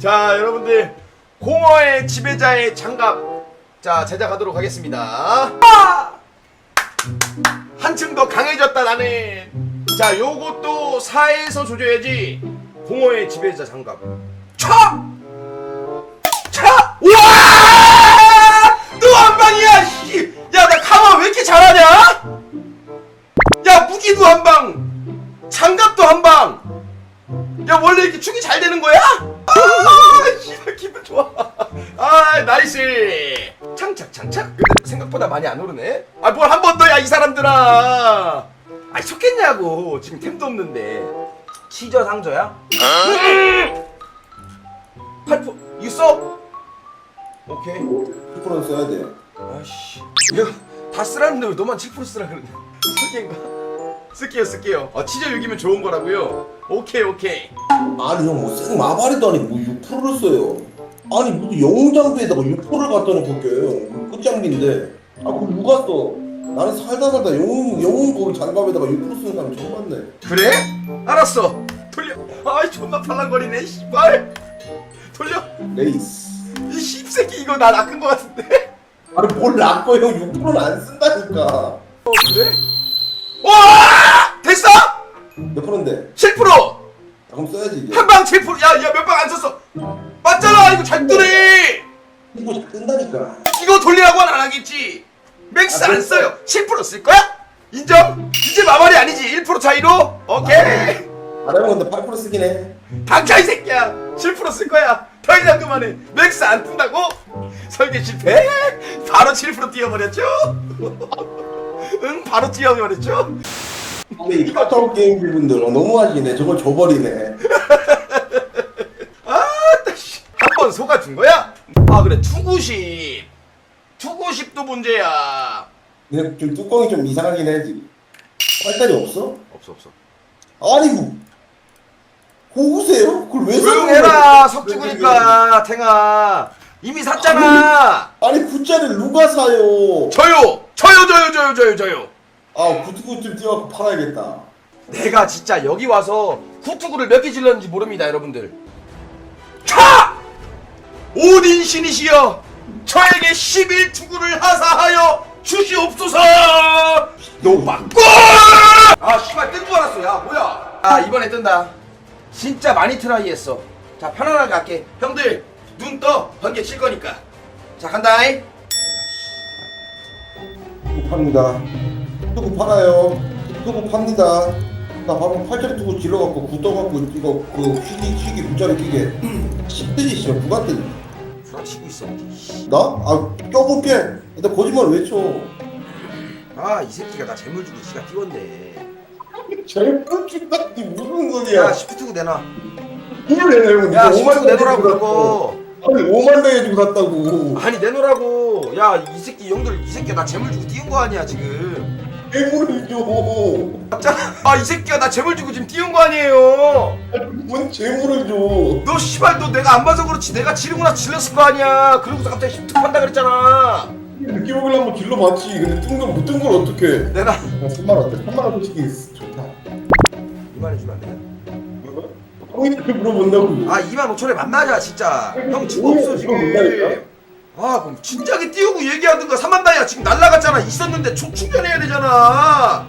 자 여러분들 공허의 지배자의 장갑 자 제작하도록 하겠습니다 아! 한층 더 강해졌다 나는 자 요것도 4에서 조져야지 공허의 지배자 장갑 차! 차! 우와! 또 한 방이야 씨! 야나 강화 왜 이렇게 잘하냐? 야 무기도 한 방! 장갑도 한 방! 야 원래 이렇게 축이 잘 되는 거야? 아, 씨발 기분 좋아. 아, 나이스. 창착 창착. 생각보다 많이 안 오르네. 아, 뭘 한 번 더 야 이 사람들아. 아, 속겠냐고. 지금 템도 없는데. 치저 상저야? 팔포 있어? 오케이. 10% 써야 돼. 아씨. 이거 다 쓰라는데 왜 너만 7% 쓰라 그러냐? 설계인가? 쓸게요, 쓸게요. 어, 치즈 6이면 좋은 거라고요. 오케이, 오케이. 아니 형 뭐 생 마발이도 아니고 뭐 6%를 써요. 아니 무슨 영웅 장비에다가 6%를 갖다 놓고 껴요. 끝장비인데. 아 그걸 누가 써? 나는 살다 살다 영웅 영웅 거기 장갑에다가 6% 쓰는 사람 처음 봤네. 그래? 알았어. 돌려. 아이 존나 팔랑거리네. 씨발. 돌려. 레이스. 이 씹새끼 이거 나 낚은 거 같은데. 아니 뭘 낚어 형 6%는 안 쓴다니까. 어 그래? 와! 됐어? 몇 프로인데? 7%. 그럼 써야지 이게. 한 방 7%. 야, 야 몇 방 안 썼어. 맞잖아. 이거 잘 뜨네. 이거 잘 뜬다니까. 이거 돌리라고는 안 하겠지. 맥스 아, 안 됐어. 써요. 7%쓸 거야? 인정? 이제 마말이 아니지. 1% 차이로. 오케이. 아래면 근데 8% 쓰긴 해. 닥쳐 이 새끼야 7%쓸 거야 더 이상 그만해 맥스 안 뜬다고? 설계 실패 바로 7% 뛰어버렸죠? 응 바로 뛰어버렸죠? 근데 이 카카오 게임 분들 너무 하시네. 저걸 줘버리네. 아따 씨한번 속아준 거야? 아 그래 투구십 투구십도 문제야 근데 좀 뚜껑이 좀 이상하긴 해 지금. 빨다리 없어? 없어 없어 아니 뭐 고구세요? 그걸 왜 조용해라 사는 거예요? 석주구니까 탱아 이미 샀잖아 아니 굿자를 누가 사요? 저요 저요 저요 저요 저요 저요. 아 굿굿 좀 띄워갖고 팔아야겠다. 내가 진짜 여기 와서 쿠투구를 몇 개 질렀는지 모릅니다 여러분들. 차! 오딘 신이시여 저에게 11투구를 하사하여 주시옵소서. 노받고! 아 씨발 뜬 줄 알았어. 야 뭐야? 아 이번에 뜬다. 진짜 많이 트라이했어. 자 편안하게 할게. 형들 눈 떠. 번개 칠 거니까. 자 간다잉 팝니다. 투구 팔아요. 투구 팝니다. 나 방금 팔자리 투구 질러갖고 굿 떠갖고 이거 그 휘기 휘기 굿자리 끼게 10대지 씨발 누가 뜨니? 부라치고 있어 나? 아 껴볼게. 일단 거짓말 왜 쳐? 아 이 새끼가 나 재물 주고 지가 띄웠네 제일 뻔뻔한게 무슨 소리야? 야 시프트구 내놔 이걸 내놔요. 야 시프트구 내놓으라고 그거 아니 5만 대해주고 샀다고. 아니 내놓으라고 야 이 새끼 형들 이 새끼가 나 재물 주고 띄운 거 아니야 지금 줘. 맞잖아 아 이 새끼가 나 재물 주고 지금 띄운 거 아니에요 아니, 뭔 재물을 줘. 너 씨발 너 내가 안 봐서 그렇지 내가 지르구나 질렀을 거 아니야 그러고서 갑자기 힘 한다 그랬잖아 느낌 오길래 한번 길러봤지. 근데 뜬걸 못뜬 걸 어떡해. 내가 아, 3만 원. 3만 원 솔직히 좋다. 2만 해 주면 안 되냐? 형이한테 물어본다고. 아 2만 5천에 만나자 진짜 형 뭐야, 없어 이거 지금? 아 그럼 진작에 띄우고 얘기하든가 3만 다이아 지금 날라갔잖아 있었는데 초 충전해야 되잖아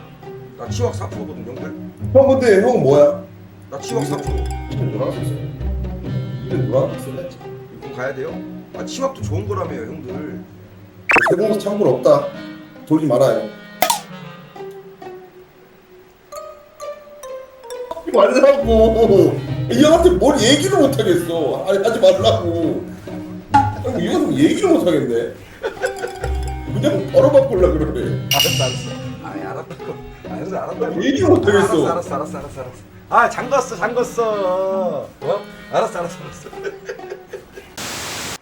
나 치확 4%거든 형들 형 근데 형 뭐야? 나 치확 4% 이름 누가? 이름 누가? 이거 가야 돼요? 아 치확도 좋은 거라며요 형들 세공사 창고는 없다. 돌지 말아요. 말라고. 이 형한테 뭘 얘기를 못 하겠어. 아니 하지 말라고. 아니 이건 얘기를 못 하겠네. 그냥 바로 바꾸려 그러네. 알았어 알았어 아이 알았다고 알았어 알았다고 얘기를 못 하겠어. 알았어 알았어 알았어 알았어 알았어 아 잠갔어 잠갔어 어? 알았어 알았어 알았어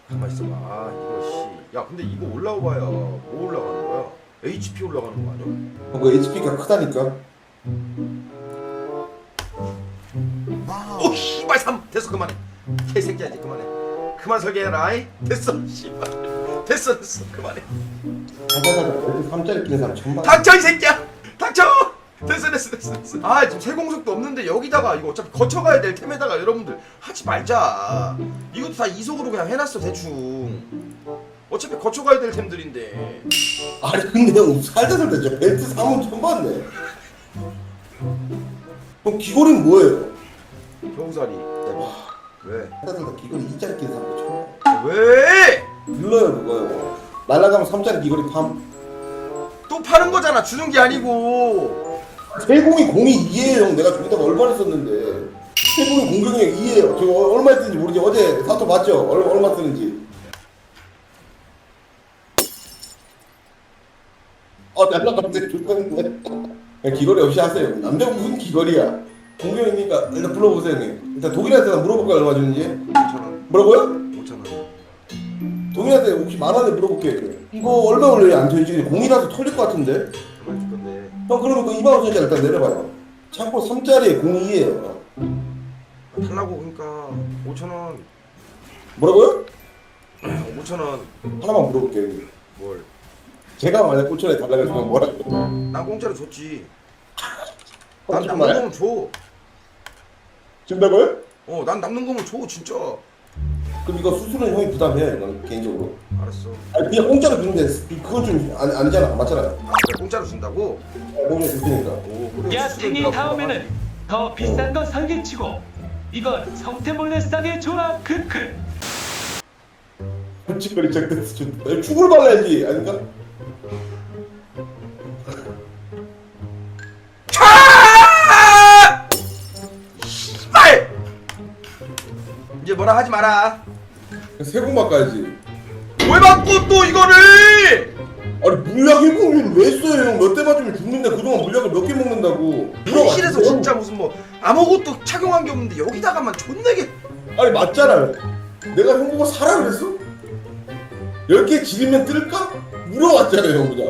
가만 있어봐 아 이거 씨 야 근데 이거 올라와봐야 뭐 올라가는 거야? HP 올라가는 거 아니야? 그 HP가 크다니까. 3 됐어 그만해. 개새끼야 이제 그만해. 그만 설계해라 아이. 됐어 씨발. 됐어 됐어 그만해. 자자자자. 여기 3짜리 끼는 사람 천만. 닥쳐 이 새끼야. 닥쳐. 됐어 됐어 됐어 됐어. 아 지금 세공속도 없는데 여기다가 이거 어차피 거쳐가야 될 템에다가 여러분들 하지 말자. 이것도 다 이속으로 그냥 해놨어 대충. 어차피 거쳐가야 될 템들인데. 아니 근데 형 살다 살다 저 벨트 사면 처음 봤네. 형 귀걸이는 뭐예요? 겨우살이. 왜? 살다 귀걸이 2짜리 끼는 사람 처음 봐 왜? 눌러요 그거요? 날라가면 3짜리 귀걸이 팜. 또 파는 거잖아. 주는 게 아니고. 세공이 공이 2예요 형. 내가 저기다가 얼마나 썼는데. 세공이 공격력 2예요. 저 어- 얼마 쓰는지 모르지. 어제 사토 봤죠? 얼마, 얼마 쓰는지. 아 날라갔는데 좋다는데. 그냥 귀걸이 없이 하세요. 남자가 무슨 귀걸이야 공격이니까 일단 불러보세요 형님 일단 독일한테 물어볼까요 얼마 주는지 5천원 뭐라고요? 5천원 동일한테 혹시 만 원에 물어볼게요. 이거 얼마 올려요? 안 되지? 공이라서 털릴 것 같은데? 얼마 줄 건데 형 그러면 그 2만 원짜리 일단 내려봐요. 참고 3짜리에 02예요. 달라고 그러니까 5천원 뭐라고요? 5천원 하나만 물어볼게요. 뭘? 제가 만약 5천원에 달라고 했으면 뭐라고? 난 공짜로 줬지 난 어, 남는 정말? 거면 줘 준다고요? 어, 난 남는 거면 줘, 진짜. 그럼 이거 수수료는 형이 부담해요, 이건 개인적으로. 알았어. 아니 그냥 공짜로 주는데 그건 좀 아니, 아니잖아, 맞잖아요. 아, 그래, 공짜로 준다고? 공짜 줄 테니까. 오, 그래. 야생이 수수료 다음에는 더 비싼 거 사기치고 이건 성태 몰래 싸게 줘라 크크 솔직히 적대서 좀 축을 발라야지, 아닌가? 뭐라 하지 마라. 세공 바꿔야지. 왜 받고 또 이거를? 아니 물약 1공률 왜 써요 형? 몇 대 맞으면 죽는데 그동안 물약을 몇 개 먹는다고 현실에서 물약 진짜 무슨 뭐 아무것도 착용한 게 없는데 여기다가만 존나게 아니 맞잖아요 내가 형 보고 사라 그랬어? 10개 지르면 뜰까? 물어봤잖아요 형보다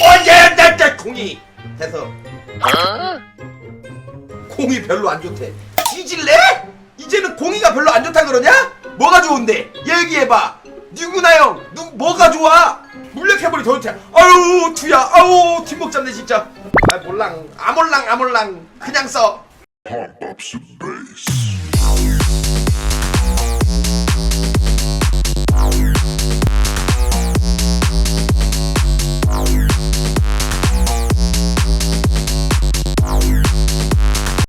언제 날짜 공이 해서 공이 별로 안 좋대. 뒤질래? 이제는 공이가 별로 안 좋다 그러냐? 뭐가 좋은데? 얘기해봐. 누구나 형 누, 뭐가 좋아? 물력해버리 더 좋대. 아유 투야. 아우 뒷목 잡네 진짜. 아 몰랑. 아몰랑 아몰랑. 그냥 써